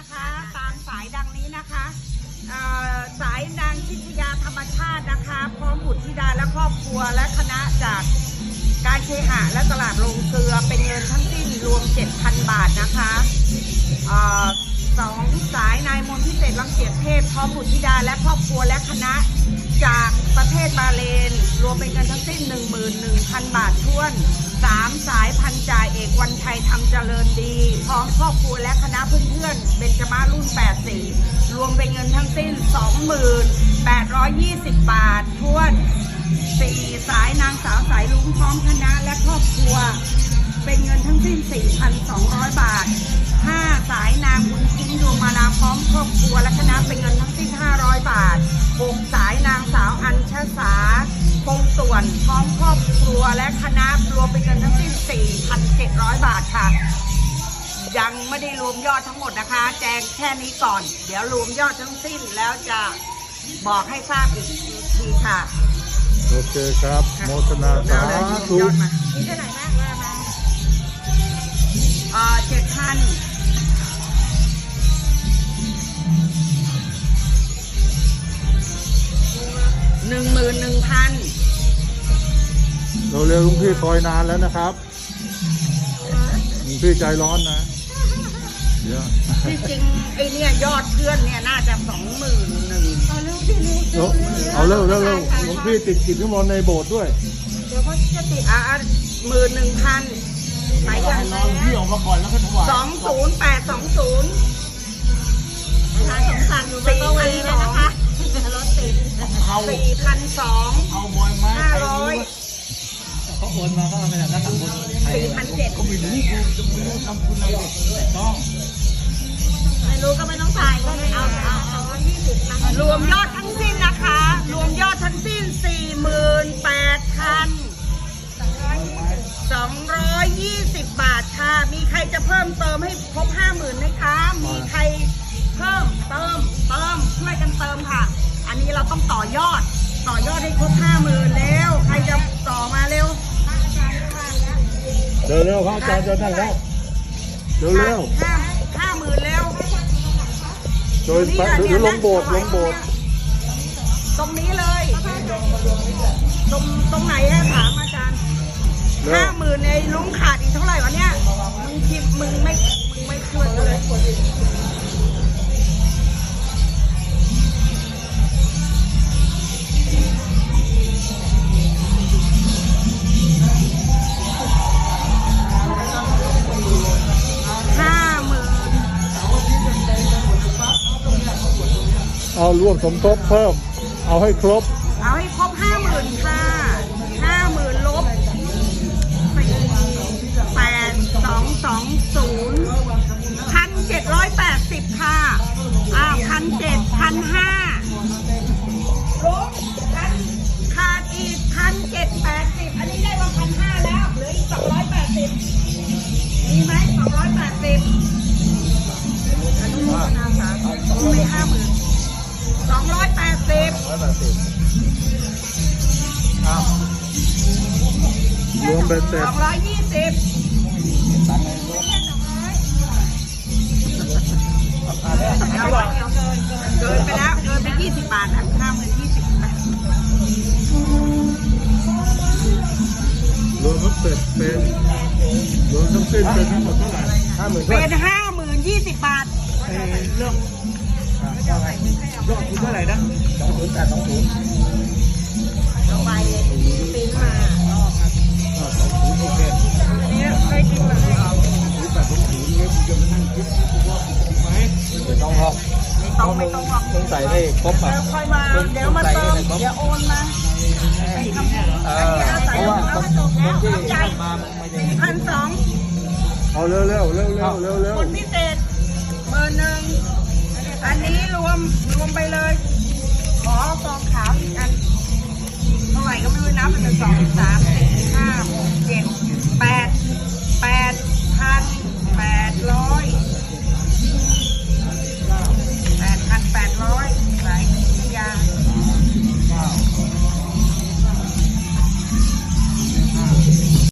นะคะ ตามสายดังนี้นะคะสายนางชิตยาธรรมชาตินะคะ พร้อมบุตรธิดาและครอบครัวและคณะจากการเคหะและตลาดโรงเกลือเป็นเงินทั้งสิ้นรวม 7,000 บาทนะคะ เอ่อสองสายนายมนพิเศษรังเกียรเทพพร้อมบุตรธิดาและครอบครัวและคณะ จากประเทศบาเลน รวมเป็นเงินทั้งสิ้น 11,000 บาทท้วนสามสายพันจ่าเอกวันชัยทำเจริญดี พร้อมครอบครัวและคณะเพื่อนๆเบญจมารุ่น 84 รวมเป็นเงินทั้งสิ้น 28,20 บาทท้วนสี่สายนางสาวสายลุงพร้อมคณะและครอบครัว เป็นเงินทั้งสิ้น 4,200 บาท สายนางบุญชิ้นดวงมาลาพร้อมครอบครัวและคณะเป็นเงินทั้งสิ้น 500 บาท 6 สายนางสาวอัญชสาคงส่วนพร้อมครอบครัวและคณะรวมเป็นเงินทั้งสิ้น 4,700 บาทค่ะ ยังไม่ได้รวมยอดทั้งหมดนะคะ แจ้งแค่นี้ก่อน เดี๋ยวรวมยอดทั้งสิ้นแล้วจะบอกให้ทราบอีกทีค่ะโอเคครับ โมทนาสาธุยอดมานี่เท่าไหร่นะว่ามาเอ่อเจ็ดพัน หนึ่งหมื่นหนึ่งพันเราเร็วลุงพี่คอยนานแล้วนะครับลุงพี่ใจร้อนนะเดี๋ยวที่จริงไอ้เนี่ยยอดเพื่อนเนี่ยน่าจะสองหมื่นหนึ่งเอาเร็วสิเร็วเอาเอาเร็วเร็วเร็วลุงพี่ติดกิจนิมนต์ในโบสถ์ด้วย เดี๋ยวเขาจะติดอะหมื่นหนึ่งพันไหนกันน้องพี่ออกมาก่อนแล้วก็ถวายสองศูนย์แปดสองศูนย์ประธานสมศักดิ์อยู่บน สี่พันสองเอาบอยไม้ห้าร้อยเขาโอนมาก็เอาไปแล้วถ้าทำบุญสี่พันเจ็ดก็ไม่รู้กูจะไม่รู้ทำบุญอะไรแต่ต้องไม่รู้ก็ไม่ต้องถ่ายก็ไม่เอาเอาเอายี่สิบนะรวมยอด อันนี้เราต้องต่อยอด ต่อยอดให้ครบห้าหมื่นแล้วใครจะต่อมาเร็วเร็วเร็วๆพระอาจารย์จะนั่งแล้วเร็วเร็วห้าห้าหมื่นแล้วๆโดยพระหรือลงโบสถ์ลงโบสถ์ตรงนี้เลยตรงตรงไหนอะถามอาจารย์เร็ห้าวหมื่นในลุงขาดอีกเท่าไหร่วะเนี่ยมึงคิดมึงไม่ เอาร่วมสมทบเพิ่ม เอาให้ครบ เอาให้ครบห้าหมื่นค่ะห้าหมื่นลบสี่แปดสองสองศูนย์พันเจ็ดร้อยแปดสิบค่ะ อ้าวพันเจ็ดพันห้าลบพันขาดอีกพันเจ็ดแปดสิบอันนี้ได้มาพันห้าแล้วเหลืออีกสองร้อยแปดสิบมีไหมสองร้อยแปดสิบอนุโมทนาสาธุไม่ห้าหมื่น สองร้อยแปดสิบรวมเป็นเสร็สจองร้อยยี่สิบเกินไปแล้วเกินไปยี่สิบบาทอะห้าหมื่นยี่สิบรวมทั้งเสร็จเป็นรวมทั้งสิ้นเป็นทั้งหมดเท่าไหร่ห้าหมื่นเป็นห้าหมื่นยี่สิบบาทเรื่อง ยอดคุณเท่าไหร่นะสองศูนย์แปดสองศูนย์เอาไปปิ้นมาสองศูนย์โอเคอันนี้เคยกินแบบนี้ศูนย์แปดสองศูนย์เนี่ยคุณจะมานั่งคิดว่าผิดไหมไม่ต้องหรอกไม่ต้องไม่ต้องหรอกต้องใส่ให้ครบอะเดี๋ยวค่อยมาเดี๋ยวมาเติมเดี๋ยวโอนมาไปทำบุญเออันอนี้อาศัยเพราะว่าแล้วคนแล้วที่น้ำใจมาไม่ได้สี่พันสองเอาเร็วเร็วเร็วเร็วเร็วเร็วคนพิเศษเบอร์หนึ่ง อันนี้รวมรวมไปเลย ขอฟองขาวอีกอันเท่าไหร่ก็ไม่รู้นับเป็นสองสามสี่